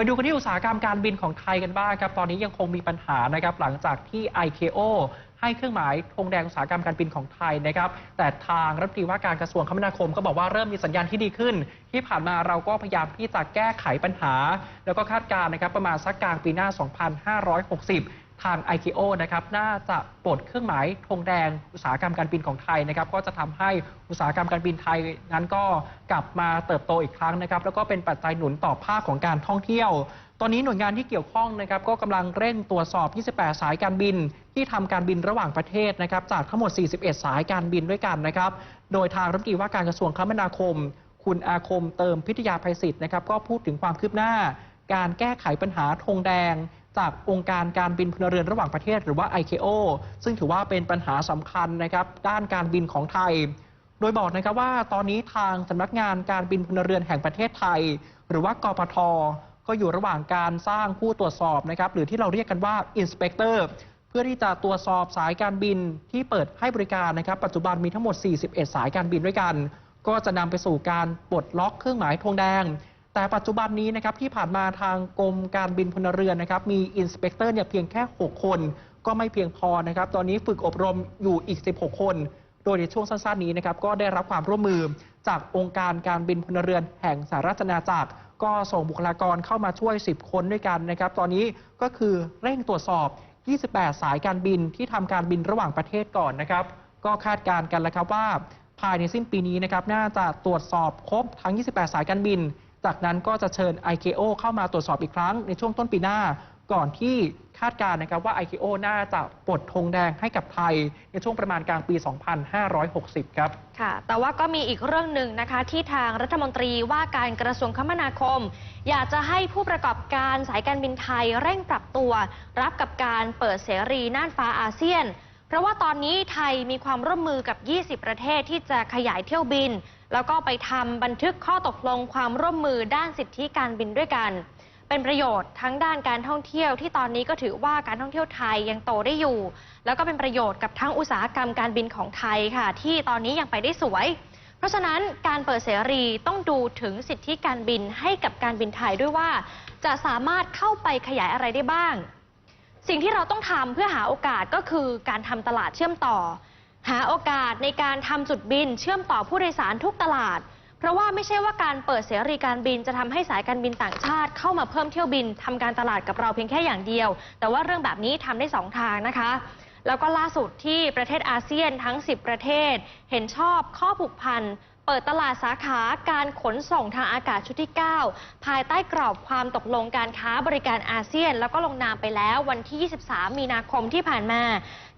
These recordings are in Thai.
ไปดูกันที่อุตสาหกรรมการบินของไทยกันบ้างครับตอนนี้ยังคงมีปัญหานะครับหลังจากที่ ICAO ให้เครื่องหมายธงแดงอุตสาหกรรมการบินของไทยนะครับ แต่ทางรัฐมนตรีว่าการกระทรวงคมนาคมก็บอกว่าเริ่มมีสัญญาณที่ดีขึ้น ที่ผ่านมาเราก็พยายามที่จะแก้ไขปัญหา แล้วก็คาดการณ์นะครับประมาณสักกลางปีหน้า 2560 ทาง ICAO นะครับน่าจะปลดเครื่องหมายธงแดงอุตสาหกรรมการบินของไทยนะครับก็จะทำให้อุตสาหกรรมการบินไทยนั้นก็กลับมาเติบโตอีกครั้งนะครับแล้วก็เป็นปัจจัยหนุนต่อภาคของการท่องเที่ยว ตอนนี้หน่วยงานที่เกี่ยวข้องนะครับก็กำลังเร่งตรวจสอบ 28 สายการบิน ที่ทำการบินระหว่างประเทศนะครับจากทั้งหมด 41 สายการบินด้วยกันนะครับโดยทางรัฐมนตรีว่าการกระทรวงคมนาคม คุณอาคมเติมพิทยาภัยศิษย์นะครับก็พูดถึงความคืบหน้า การแก้ไขปัญหาธงแดง จากองค์การการบินพลเรือนระหว่างประเทศหรือว่า ICAO ซึ่งถือว่าเป็นปัญหาสำคัญนะครับด้านการบินของไทย โดยบอกนะครับว่าตอนนี้ทางสำนักงานการบินพลเรือนแห่งประเทศไทย หรือว่ากปทก็อยู่ระหว่างการสร้างผู้ตรวจสอบนะครับหรือที่เราเรียกกันว่า Inspector เพื่อที่จะตรวจสอบสายการบินที่เปิดให้บริการนะครับ ปัจจุบันมีทั้งหมด 41 สายการบินด้วยกัน ก็จะนำไปสู่การปลดล็อกเครื่องหมายธงแดง แต่ปัจจุบันนี้นะครับที่ผ่านมาทางกรมการบินพลเรือนนะครับมีอินสเปกเตอร์เนี่ยเพียงแค่ 6 คน ก็ไม่เพียงพอนะครับ ตอนนี้ฝึกอบรมอยู่อีก 16 คน โดยในช่วงสั้นๆนี้นะครับก็ได้รับความร่วมมือจากองค์การการบินพลเรือนแห่งสหราชอาณาจักรก็ส่งบุคลากรเข้ามาช่วย 10 คนด้วยกันนะครับ ตอนนี้ก็คือเร่งตรวจสอบ 28 สายการบินที่ทำการบินระหว่างประเทศก่อนนะครับ ก็คาดการณ์กันแล้วครับว่า ภายในสิ้นปีนี้นะครับน่าจะตรวจสอบครบทั้ง 28 สายการบิน จากนั้นก็จะเชิญ ICAO เข้ามาตรวจสอบอีกครั้งในช่วงต้นปีหน้า ก่อนที่คาดการณ์นะครับว่า ICAO น่าจะปลดธงแดงให้กับไทย ในช่วงประมาณกลางปี 2560 ครับ ค่ะ แต่ว่าก็มีอีกเรื่องหนึ่งนะคะ ที่ทางรัฐมนตรีว่าการกระทรวงคมนาคม อยากจะให้ผู้ประกอบการสายการบินไทยเร่งปรับตัว รับกับการเปิดเสรีน่านฟ้าอาเซียน เพราะว่าตอนนี้ไทยมีความร่วมมือกับ 20 ประเทศที่จะขยายเที่ยวบิน แล้วก็ไปทำบันทึกข้อตกลงความร่วมมือด้านสิทธิการบินด้วยกัน เป็นประโยชน์ทั้งด้านการท่องเที่ยวที่ตอนนี้ก็ถือว่าการท่องเที่ยวไทยยังโตได้อยู่ แล้วก็เป็นประโยชน์กับทั้งอุตสาหกรรมการบินของไทยค่ะ ที่ตอนนี้ยังไปได้สวย เพราะฉะนั้นการเปิดเสรีต้องดูถึงสิทธิการบินให้กับการบินไทยด้วยว่า จะสามารถเข้าไปขยายอะไรได้บ้าง สิ่งที่เราต้องทำเพื่อหาโอกาสก็คือการทำตลาดเชื่อมต่อ หาโอกาสในการทำจุดบินเชื่อมต่อผู้โดยสารทุกตลาด เพราะว่าไม่ใช่ว่าการเปิดเสรีการบินจะทำให้สายการบินต่างชาติเข้ามาเพิ่มเที่ยวบินทำการตลาดกับเราเพียงแค่อย่างเดียว แต่ว่าเรื่องแบบนี้ทำได้สองทางนะคะ แล้วก็ล่าสุดที่ประเทศอาเซียนทั้ง 10 ประเทศ เห็นชอบข้อผูกพัน เปิดตลาดสาขาการขนส่งทางอากาศชุดที่ 9 ภายใต้กรอบความตกลงการค้าบริการอาเซียน แล้วก็ลงนามไปแล้ววันที่ 23 มีนาคมที่ผ่านมา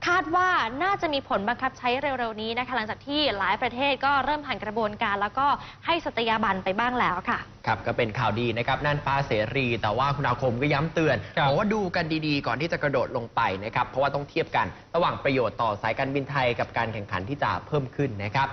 คาดว่าน่าจะมีผลบังคับใช้เร็วๆนี้นะคะหลังจากที่หลายประเทศก็เริ่มผ่านกระบวนการ แล้วก็ให้สตยาบันไปบ้างแล้วค่ะ ครับก็เป็นข่าวดีนะครับน่านฟ้าเสรี แต่ว่าคุณอาคมก็ย้ำเตือนครับบอกว่าดูกันดีๆ ก่อนที่จะกระโดดลงไปนะครับเพราะว่าต้องเทียบกัน ระหว่างประโยชน์ต่อสายการบินไทยกับการแข่งขันที่จะเพิ่มขึ้นนะครับ